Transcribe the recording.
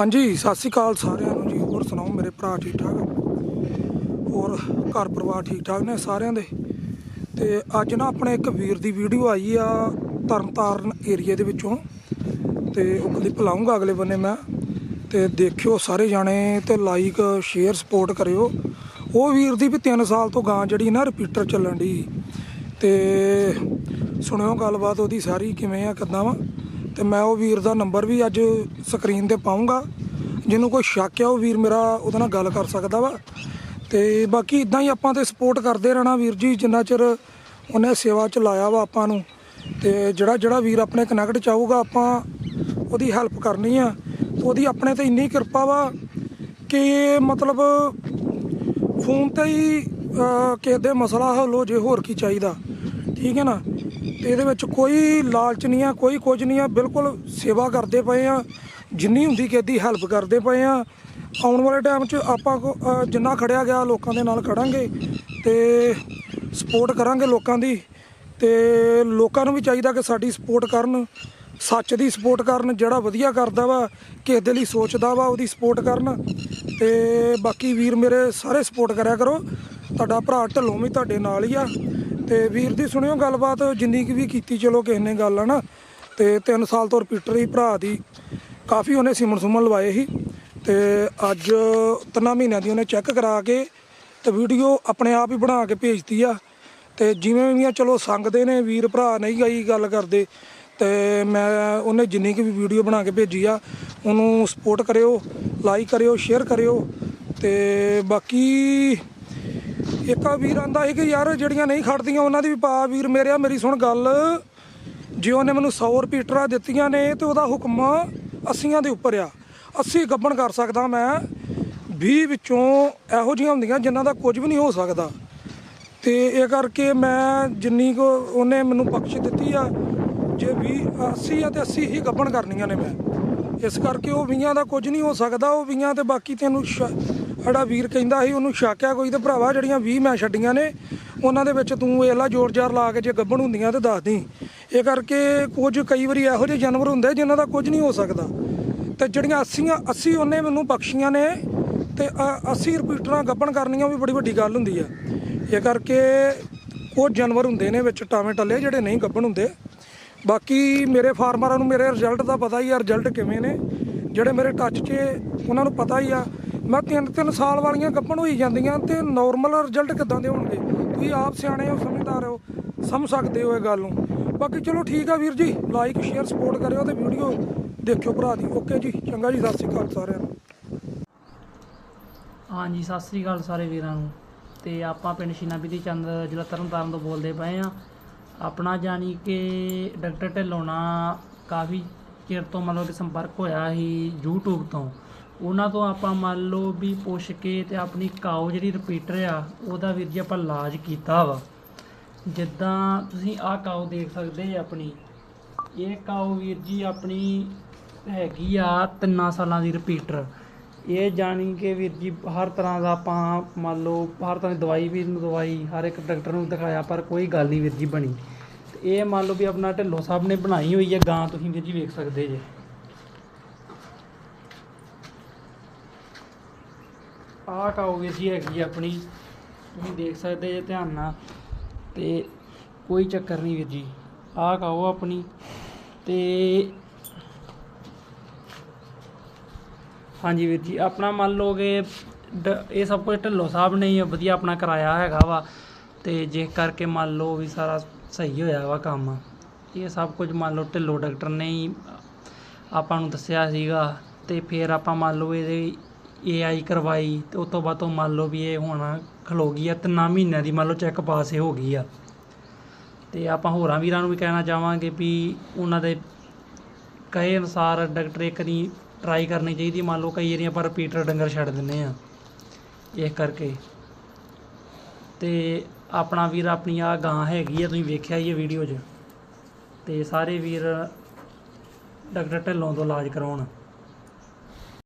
ਹਾਂਜੀ, ਸਤਿ ਸ਼੍ਰੀ ਅਕਾਲ ਸਾਰਿਆਂ ਨੂੰ ਜੀ। ਹੋਰ ਸੁਣਾਓ ਮੇਰੇ ਭਰਾ ਠੀਕ ਠਾਕ ਹੋਰ ਘਰ ਪਰਿਵਾਰ ਠੀਕ ਠਾਕ ਨੇ ਸਾਰਿਆਂ ਦੇ? ਤੇ ਅੱਜ ਨਾ ਆਪਣੇ ਇੱਕ ਵੀਰ ਦੀ ਵੀਡੀਓ ਆਈ ਆ ਤਰਨਤਾਰਨ ਏਰੀਆ ਦੇ ਵਿੱਚੋਂ। ਤੇ ਉਹ ਕਲਿੱਪ ਲਾਉਂਗਾ ਅਗਲੇ ਬੰਨੇ ਮੈਂ। ਤੇ ਦੇਖਿਓ ਸਾਰੇ ਜਾਣੇ ਤੇ ਲਾਈਕ ਸ਼ੇਅਰ ਸਪੋਰਟ ਕਰਿਓ। ਉਹ ਵੀਰ ਦੀ ਵੀ 3 ਸਾਲ ਤੋਂ ਗਾਂ ਜਿਹੜੀ ਨਾ ਰਿਪੀਟਰ ਚੱਲਣ ਦੀ ਤੇ ਸੁਣਿਓ ਗੱਲਬਾਤ ਉਹਦੀ ਸਾਰੀ ਕਿਵੇਂ ਆ, ਕਿੱਦਾਂ ਵਾ? ਤੇ ਮੈਂ ਉਹ ਵੀਰ ਦਾ ਨੰਬਰ ਵੀ ਅੱਜ ਸਕਰੀਨ ਤੇ ਪਾਉਂਗਾ ਜਿਹਨੂੰ ਕੋਈ ਸ਼ੱਕ ਆ, ਉਹ ਵੀਰ ਮੇਰਾ ਉਹਦੇ ਨਾਲ ਗੱਲ ਕਰ ਸਕਦਾ ਵਾ। ਤੇ ਬਾਕੀ ਇਦਾਂ ਹੀ ਆਪਾਂ ਤੇ ਸਪੋਰਟ ਕਰਦੇ ਰਹਿਣਾ ਵੀਰ ਜੀ, ਜਿੰਨਾ ਚਿਰ ਉਹਨੇ ਸੇਵਾ ਚ ਲਾਇਆ ਵਾ ਆਪਾਂ ਨੂੰ। ਤੇ ਜਿਹੜਾ ਜਿਹੜਾ ਵੀਰ ਆਪਣੇ ਕਨੈਕਟ ਚਾਹੂਗਾ ਆਪਾਂ ਉਹਦੀ ਹੈਲਪ ਕਰਨੀ ਆ। ਉਹਦੀ ਆਪਣੇ ਤੇ ਇੰਨੀ ਕਿਰਪਾ ਵਾ ਕਿ ਮਤਲਬ ਫੋਨ ਤੇ ਹੀ ਕਿਸੇ ਦੇ ਮਸਲਾ ਹੱਲ ਹੋ ਜੇ ਹੋਰ ਕੀ ਚਾਹੀਦਾ। ਠੀਕ ਹੈ ਨਾ? ਤੇ ਇਹਦੇ ਵਿੱਚ ਕੋਈ ਲਾਲਚ ਨਹੀਂ ਆ, ਕੋਈ ਕੁਝ ਨਹੀਂ ਆ, ਬਿਲਕੁਲ ਸੇਵਾ ਕਰਦੇ ਪਏ ਆ, ਜਿੰਨੀ ਹੁੰਦੀ ਕਿਸੇ ਦੀ ਹੈਲਪ ਕਰਦੇ ਪਏ ਆ। ਆਉਣ ਵਾਲੇ ਟਾਈਮ 'ਚ ਆਪਾਂ ਕੋ- ਜਿੰਨਾ ਖੜਿਆ ਗਿਆ ਲੋਕਾਂ ਦੇ ਨਾਲ ਖੜਾਂਗੇ ਤੇ ਸਪੋਰਟ ਕਰਾਂਗੇ ਲੋਕਾਂ ਦੀ ਤੇ ਲੋਕਾਂ ਨੂੰ ਵੀ ਚਾਹੀਦਾ ਕਿ ਸਾਡੀ ਸਪੋਰਟ ਕਰਨ, ਸੱਚ ਦੀ ਸਪੋਰਟ ਕਰਨ, ਜਿਹੜਾ ਵਧੀਆ ਕਰਦਾ ਵਾ, ਕਿਸੇ ਦੇ ਲਈ ਸੋਚਦਾ ਵਾ, ਉਹਦੀ ਸਪੋਰਟ ਕਰਨ। ਤੇ ਬਾਕੀ ਵੀਰ ਮੇਰੇ ਸਾਰੇ ਸਪੋਰਟ ਕਰਿਆ ਕਰੋ। ਤੁਹਾਡਾ ਭਰਾ ਢੱਲੋਂ ਵੀ ਤੁਹਾਡੇ ਨਾਲ ਹੀ ਆ। ਤੇ ਵੀਰ ਦੀ ਸੁਣਿਓ ਗੱਲਬਾਤ, ਜਿੰਨੀ ਕੁ ਵੀ ਕੀਤੀ ਚਲੋ ਕਿਸੇ ਨੇ ਗੱਲ ਆ ਨਾ ਤੇ 3 ਸਾਲ ਤੋਂ ਰਿਪੀਟਰ ਹੀ ਭਰਾ ਦੀ, ਕਾਫੀ ਉਹਨੇ ਸਿਮਨ ਸੁਮਨ ਲਵਾਏ ਸੀ। ਤੇ ਅੱਜ ਤਿੰਨਾਂ ਮਹੀਨਿਆਂ ਦੀ ਉਹਨੇ ਚੈੱਕ ਕਰਾ ਕੇ ਤੇ ਵੀਡੀਓ ਆਪਣੇ ਆਪ ਹੀ ਬਣਾ ਕੇ ਭੇਜਤੀ ਆ। ਤੇ ਜਿਵੇਂ ਵੀ ਚਲੋ ਸੰਗਦੇ ਨੇ, ਵੀਰ ਭਰਾ ਨਹੀਂ ਗਈ ਗੱਲ ਕਰਦੇ। ਤੇ ਮੈਂ ਉਹਨੇ ਜਿੰਨੀ ਕੁ ਵੀ ਵੀਡੀਓ ਬਣਾ ਕੇ ਭੇਜੀ ਆ, ਉਹਨੂੰ ਸਪੋਰਟ ਕਰਿਓ ਲਾਈਕ ਕਰਿਓ ਸ਼ੇਅਰ ਕਰਿਓ। ਤੇ ਬਾਕੀ ਇੱਕ ਆ ਵੀਰ ਆਂਦਾ ਸੀ ਕਿ ਯਾਰ ਜਿਹੜੀਆਂ ਨਹੀਂ ਖੜਦੀਆਂ ਉਹਨਾਂ ਦੀ ਵੀ ਪਾ ਵੀਰ ਮੇਰਿਆ ਮੇਰੀ ਸੁਣ ਗੱਲ। ਜੇ ਉਹਨੇ ਮੈਨੂੰ 100 ਰਿਪੀਟਰਾਂ ਦਿੱਤੀਆਂ ਨੇ ਤੇ ਉਹਦਾ ਹੁਕਮ 80ਾਂ ਦੇ ਉੱਪਰ ਆ। 80 ਗੱਬਣ ਕਰ ਸਕਦਾ ਮੈਂ। 20 ਵਿੱਚੋਂ ਇਹੋ ਜਿਹੀਆਂ ਹੁੰਦੀਆਂ ਜਿਨ੍ਹਾਂ ਦਾ ਕੁਝ ਵੀ ਨਹੀਂ ਹੋ ਸਕਦਾ। ਤੇ ਇਹ ਕਰਕੇ ਮੈਂ ਜਿੰਨੀ ਕੋ ਉਹਨੇ ਮੈਨੂੰ ਬਖਸ਼ ਦਿੱਤੀ ਆ, ਜੇ 20 80 ਆ ਤੇ 80 ਹੀ ਗੱਬਣ ਕਰਨੀਆਂ ਨੇ ਮੈਂ। ਇਸ ਕਰਕੇ ਉਹ 20 ਦਾ ਕੁਝ ਨਹੀਂ ਹੋ ਸਕਦਾ, ਉਹ 20 ਤੇ ਬਾਕੀ ਤੈਨੂੰ ਸ਼- ਜਿਹੜਾ ਵੀਰ ਕਹਿੰਦਾ ਸੀ, ਉਹਨੂੰ ਸ਼ੱਕ ਆ ਕੋਈ ਤੇ ਭਰਾਵਾ ਜਿਹੜੀਆਂ 20 ਮੈਂ ਛੱਡੀਆਂ ਨੇ, ਉਹਨਾਂ ਦੇ ਵਿੱਚ ਤੂੰ ਵੇਲਾ ਜ਼ੋਰ ਜ਼ਾਰ ਲਾ ਕੇ ਜੇ ਗੱਬਣ ਹੁੰਦੀਆਂ ਤੇ ਦੱਸ ਦੀ ਇਹ ਕਰਕੇ ਕੁਝ ਕਈ ਵਾਰੀ ਇਹੋ ਜਿਹੇ ਜਾਨਵਰ ਹੁੰਦੇ ਜਿਨ੍ਹਾਂ ਦਾ ਕੁਝ ਨਹੀਂ ਹੋ ਸਕਦਾ। ਤੇ ਜਿਹੜੀਆਂ 80 80 ਉਹਨੇ ਮੈਨੂੰ ਬਖਸ਼ੀਆਂ ਨੇ ਤੇ ਅ- 80 ਰਿਪੀਟਰਾਂ ਗੱਬਣ ਕਰਨੀਆਂ ਵੀ ਬੜੀ ਵੱਡੀ ਗੱਲ ਹੁੰਦੀ ਆ। ਇਹ ਕਰਕੇ ਉਹ ਜਾਨਵਰ ਹੁੰਦੇ ਨੇ ਵਿੱਚ ਟਾਵੇਂ ਟੱਲੇ ਜਿਹੜੇ ਨਹੀਂ ਗੱਭਣ ਹੁੰਦੇ। ਬਾਕੀ ਮੇਰੇ ਫਾਰਮਰਾਂ ਨੂੰ ਮੇਰੇ ਰਿਜ਼ਲਟ ਦਾ ਪਤਾ ਹੀ ਆ, ਰਿਜ਼ਲਟ ਕਿਵੇਂ ਨੇ, ਜਿਹੜੇ ਮੇਰੇ ਟੱਚ 'ਚ ਉਹਨਾਂ ਨੂੰ ਪਤਾ ਹੀ ਆ। ਮੈਂ ਤਿੰਨ ਤਿੰਨ ਸਾਲ ਵਾਲੀਆਂ ਗੱਬਣ ਹੋਈ ਜਾਂਦੀਆਂ ਤੇ ਨਾਰਮਲ ਰਿਜ਼ਲਟ ਕਿੱਦਾਂ ਦੇ ਹੋਣਗੇ? ਤੁਸੀਂ ਆਪ ਸਿਆਣੇ ਹੋ, ਸਮਝਦਾਰ ਹੋ, ਸਮਝ ਸਕਦੇ ਹੋ ਇਹ ਗੱਲ ਨੂੰ। ਬਾਕੀ ਚਲੋ ਠੀਕ ਆ ਵੀਰ ਜੀ ਲਾਈਕ ਸ਼ੇਅਰ ਸਪੋਰਟ ਕਰਿਓ ਤੇ ਵੀਡੀਓ ਦੇਖਿਓ ਭਰਾ ਦੀ। ਓਕੇ ਜੀ, ਚੰਗਾ ਜੀ, ਸਤਿ ਸ਼੍ਰੀ ਅਕਾਲ ਸਾਰਿਆਂ ਨੂੰ। ਹਾਂਜੀ, ਸਤਿ ਸ੍ਰੀ ਅਕਾਲ ਸਾਰੇ ਵੀਰਾਂ ਨੂੰ। ਤੇ ਆਪਾਂ ਪਿੰਡ ਸ਼ੀਨਾਬੀਦੀ ਚੰਦ ਜ਼ਿਲ੍ਹਾ ਤਰਨਤਾਰਨ ਤੋਂ ਬੋਲਦੇ ਪਏ ਆ ਆਪਣਾ ਜਾਣੀ ਕਿ ਡਾਕਟਰ ਢਿੱਲੋਂ ਨਾਲ ਕਾਫੀ ਚਿਰ ਤੋਂ ਮਤਲਬ ਕਿ ਸੰਪਰਕ ਹੋਇਆ ਸੀ YouTube ਤੋਂ। ਉਹਨਾਂ ਤੋਂ ਆਪਾਂ ਮੰਨ ਲਓ ਵੀ ਪੁੱਛ ਕੇ ਤੇ ਆਪਣੀ ਕਾਓ ਜਿਹੜੀ ਰਿਪੀਟਰ ਆ, ਉਹਦਾ ਵੀਰ ਜੀ ਆਪਾਂ ਇਲਾਜ ਕੀਤਾ ਵਾ। ਜਿੱਦਾਂ ਤੁਸੀਂ ਆਹ ਕਾਓ ਦੇਖ ਸਕਦੇ ਜੀ ਆਪਣੀ, ਇਹ ਕਾਓ ਵੀਰ ਜੀ ਆਪਣੀ ਹੈਗੀ ਆ ਤਿੰਨਾਂ ਸਾਲਾਂ ਦੀ ਰਿਪੀਟਰ ਇਹ ਜਾਣੀ ਕਿ ਵੀਰ ਜੀ ਹਰ ਤਰ੍ਹਾਂ ਦਾ ਆਪਾਂ ਮੰਨ ਲਓ, ਹਰ ਤਰ੍ਹਾਂ ਦੀ ਦਵਾਈ ਵੀ ਦਵਾਈ, ਹਰ ਇੱਕ ਡਾਕਟਰ ਨੂੰ ਦਿਖਾਇਆ, ਪਰ ਕੋਈ ਗੱਲ ਨਹੀਂ ਵੀਰ ਜੀ ਬਣੀ। ਤੇ ਇਹ ਮੰਨ ਲਓ ਵੀ ਆਪਣਾ ਢਿੱਲੋਂ ਸਾਹਿਬ ਨੇ ਬਣਾਈ ਹੋਈ ਹੈ ਗਾਂ ਤੁਸੀਂ ਵੀਰ ਜੀ ਵੇਖ ਸਕਦੇ ਜੇ। ਆਹ ਕਾਓ ਵੀਰ ਜੀ ਹੈਗੀ ਆਪਣੀ। ਤੁਸੀਂ ਦੇਖ ਸਕਦੇ ਜੇ ਧਿਆਨ ਨਾਲ। ਤੇ ਕੋਈ ਚੱਕਰ ਨਹੀਂ ਵੀਰ ਜੀ। ਆਹ ਕਾਓ ਆਪਣੀ। ਤੇ ਹਾਂਜੀ ਵੀਰ ਜੀ, ਆਪਣਾ ਮੰਨ ਲਓ ਕਿ ਡ- ਇਹ ਸਭ ਕੁਝ ਢਿੱਲੋਂ ਸਾਹਿਬ ਨੇ ਹੀ ਵਧੀਆ ਆਪਣਾ ਕਰਾਇਆ ਹੈਗਾ ਵਾ। ਤੇ ਜੇ ਕਰਕੇ ਮੰਨ ਲਓ ਵੀ ਸਾਰਾ ਸਹੀ ਹੋਇਆ ਵਾ ਕੰਮ। ਇਹ ਸਭ ਕੁਝ ਮੰਨ ਲਓ ਢਿੱਲੋਂ ਡਾਕਟਰ ਨੇ ਹੀ ਆਪਾਂ ਨੂੰ ਦੱਸਿਆ ਸੀਗਾ। ਤੇ ਫਿਰ ਆਪਾਂ ਮੰਨ ਲਓ ਇਹਦੇ ਏਆਈ ਕਰਵਾਈ ਤੇ ਉਸ ਤੋਂ ਬਾਅਦ ਤੋਂ ਮੰਨ ਲਓ ਵੀ ਇਹ ਹੁਣ ਖਲੋ ਗਈ ਆ ਤਿੰਨਾਂ ਮਹੀਨਿਆਂ ਦੀ ਮੰਨ ਲਓ ਚੈੱਕ ਪਾਸ ਇਹ ਹੋ ਗਈ ਆ। ਤੇ ਆਪਾਂ ਹੋਰਾਂ ਵੀਰਾਂ ਨੂੰ ਵੀ ਕਹਿਣਾ ਚਾਹਾਂਗੇ ਵੀ ਉਹਨਾਂ ਦੇ ਕਹੇ ਅਨੁਸਾਰ ਡਾਕਟਰ ਇੱਕ ਦੀ ਟਰਾਈ ਕਰਨੀ ਚਾਹੀਦੀ, ਮੰਨ ਲਓ ਕਈ ਵਾਰੀ ਆਪਾਂ ਰਿਪੀਟਰ ਡੰਗਰ ਛੱਡ ਦਿੰਨੇ ਆ, ਇਸ ਕਰਕੇ। ਤੇ ਆਪਣਾ ਵੀਰ ਆਪਣੀ ਆ ਗਾਂ ਹੈਗੀ ਆ, ਤੁਸੀਂ ਵੇਖਿਆ ਹੀ ਇਹ ਵੀਡੀਓ 'ਚ। ਤੇ ਸਾਰੇ ਵੀਰ ਡਾਕਟਰ ਢਿੱਲੋਂ ਤੋਂ ਇਲਾਜ ਕਰਾਉਣ।